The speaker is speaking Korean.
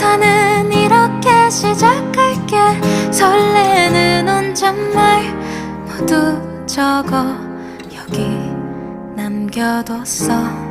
가사는 이렇게 시작할게. 설레는 혼잣말 모두 적어 여기 남겨뒀어.